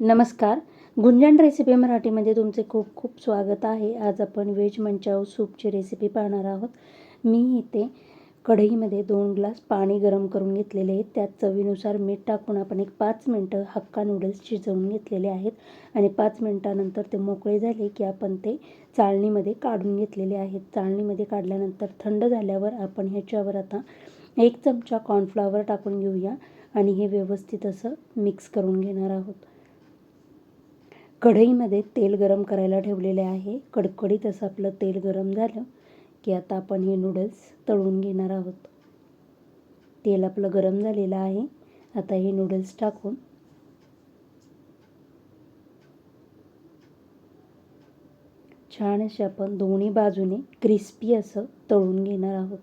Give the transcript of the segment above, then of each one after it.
नमस्कार. गुंजन रेसिपी मराठीमध्ये तुमचे खूप खूप स्वागत आहे. आज आपण व्हेज मंचाव सूपची रेसिपी पाहणार आहोत. मी इथे कढईमध्ये दोन ग्लास पाणी गरम करून घेतलेले आहे त्यात चवीनुसार मीठ टाकून आपण एक पाच मिनटं हक्का नूडल्स शिजवून घेतलेले आहेत. आणि पाच मिनटानंतर ते मोकळे झाले की आपण ते चाळणीमध्ये काढून घेतलेले आहेत. चाळणीमध्ये काढल्यानंतर थंड झाल्यावर आपण ह्याच्यावर आता एक चमचा कॉर्नफ्लॉवर टाकून घेऊया. आणि हे व्यवस्थित असं मिक्स करून घेणार आहोत. कढईमध्ये तेल गरम करायला ठेवलेले आहे. कडकडीत असं आपलं तेल गरम झालं की आता आपण हे नूडल्स तळून घेणार आहोत. तेल आपलं गरम झालेलं आहे. आता हे नूडल्स टाकून छान असे आपण दोन्ही बाजूने क्रिस्पी असं तळून घेणार आहोत.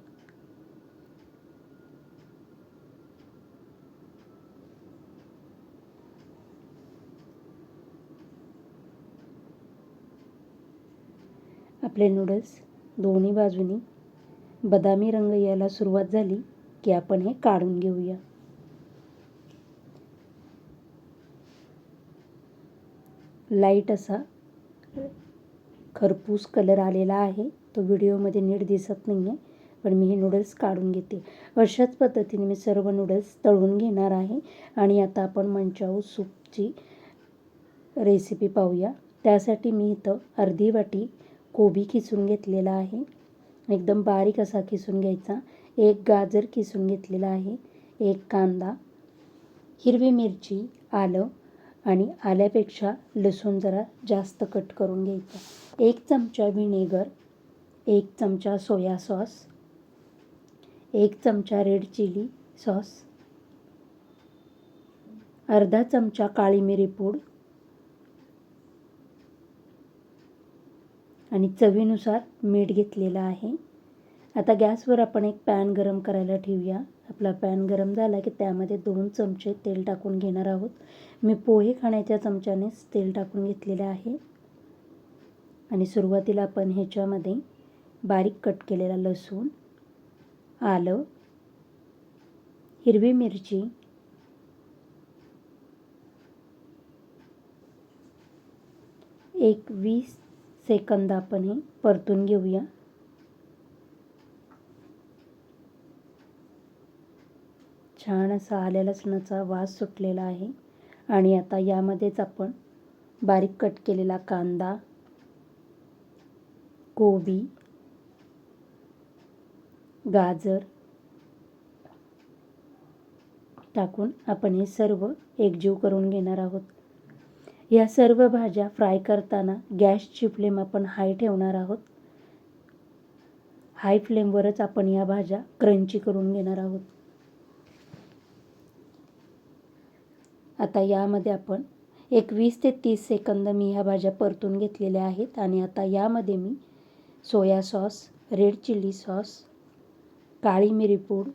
आपले नूडल्स दोन्ही बाजूनी बदामी रंग यायला सुरुवात झाली की आपण हे काढून घेऊया. लाइट असा खरपूस कलर आलेला आहे. तो व्हिडिओमध्ये नीट दिसत नाही आहे पण मी हे नूडल्स काढून घेते. अशाच पद्धतीने मी सर्व नूडल्स तळून घेणार आहे. आणि आता आपण मंचाऊ सूपची रेसिपी पाहूया. त्यासाठी मी इथं अर्धी वाटी कोबी किसून घेतलेला आहे. एकदम बारीक असा किसून घ्यायचा. एक गाजर किसून घेतलेला आहे. एक कांदा हिरवी मिरची आलं आणि आल्यापेक्षा लसूण जरा जास्त कट करून घ्यायचा. एक चमचा व्हिनेगर एक चमचा सोया सॉस एक चमचा रेड चिली सॉस अर्धा चमचा काळी मिरी पूड आणि चवीनुसार मीठ घेतलेलं आहे. आता गॅसवर आपण एक पॅन गरम करायला ठेवूया. आपला पॅन गरम झाला की त्यामध्ये दोन चमचे तेल टाकून घेणार आहोत. मी पोहे खाण्याच्या चमच्यानेच तेल टाकून घेतलेले आहे. आणि सुरुवातीला आपण ह्याच्यामध्ये बारीक कट केलेला लसूण आलं हिरवी मिरची एक वीस सेकंद आपण हे परतून घेऊया. छान असा आल्या लसणाचा वास सुटलेला आहे. आणि आता यामध्येच आपण बारीक कट केलेला कांदा कोबी गाजर टाकून आपण हे सर्व एकजीव करून घेणार आहोत. या सर्व भाज्या फ्राय करताना गॅसची फ्लेम आपण हाय ठेवणार आहोत. हाय फ्लेमवरच आपण या भाज्या क्रंची करून घेणार आहोत. आता यामध्ये आपण एक वीस ते तीस सेकंद मी ह्या भाज्या परतून घेतलेल्या आहेत आणि आता यामध्ये मी soya sauce red chilli sauce काळी मिरी पूड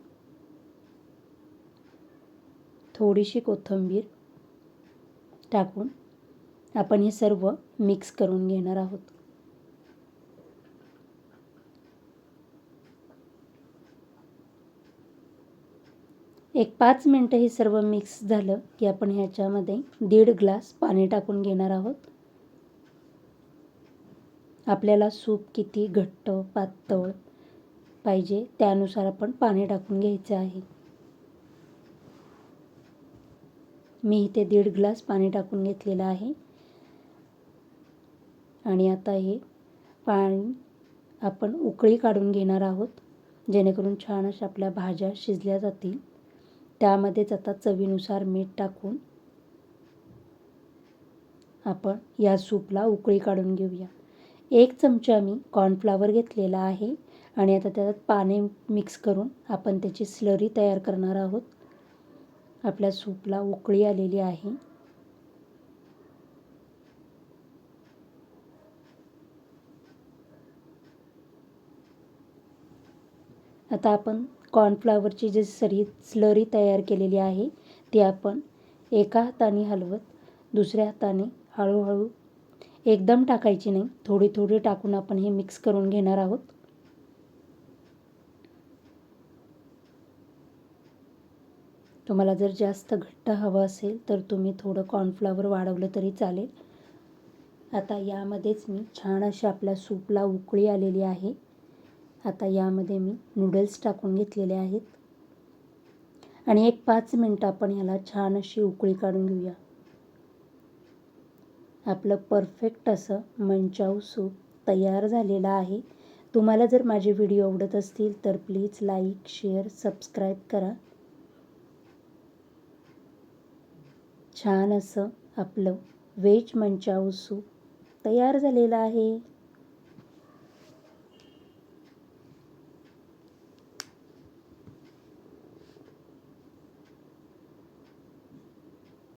थोडीशी कोथिंबीर टाकून आपण हे सर्व मिक्स करून घेणार आहोत. एक पाच मिनटं हे सर्व मिक्स झालं की आपण ह्याच्यामध्ये दीड ग्लास पाणी टाकून घेणार आहोत. आपल्याला सूप किती घट्ट पातळ पाहिजे त्यानुसार आपण पाणी टाकून घ्यायचं आहे. मी इथे दीड ग्लास पाणी टाकून घेतलेलं आहे. आणि आता हे पाणी आपण उकळी काढून घेणार आहोत जेणेकरून छान अशा आपल्या भाज्या शिजल्या जातील. त्यामध्येच आता चवीनुसार मीठ टाकून आपण या सूपला उकळी काढून घेऊया. एक चमचा मी कॉर्नफ्लावर घेतलेला आहे आणि आता त्यात पाणी मिक्स करून आपण त्याची स्लरी तयार करणार आहोत. आपल्या सूपला उकळी आलेली आहे. आता आपण कॉर्नफ्लावरची जी सरी स्लरी तयार केलेली आहे ती आपण एका हाताने हलवत दुसऱ्या हाताने हळूहळू एकदम टाकायची नाही. थोडी थोडी टाकून आपण हे मिक्स करून घेणार आहोत. तुम्हाला जर जास्त घट्ट हवं असेल तर तुम्ही थोडं कॉर्नफ्लॉवर वाढवलं तरी चालेल. आता यामध्येच मी छान अशा आपल्या सूपला उकळी आलेली आहे. आता यामध्ये मी नूडल्स टाकून घेतलेले आहेत. आणि एक पाच मिनटं आपण याला छान अशी उकळी काढून घेऊया. आपलं परफेक्ट असं मंचाऊ सूप तयार झालेलं आहे. तुम्हाला जर माझे व्हिडिओ आवडत असतील तर प्लीज लाईक शेअर सबस्क्राईब करा. छान असं आपलं व्हेज मंचाऊ सूप तयार झालेलं आहे.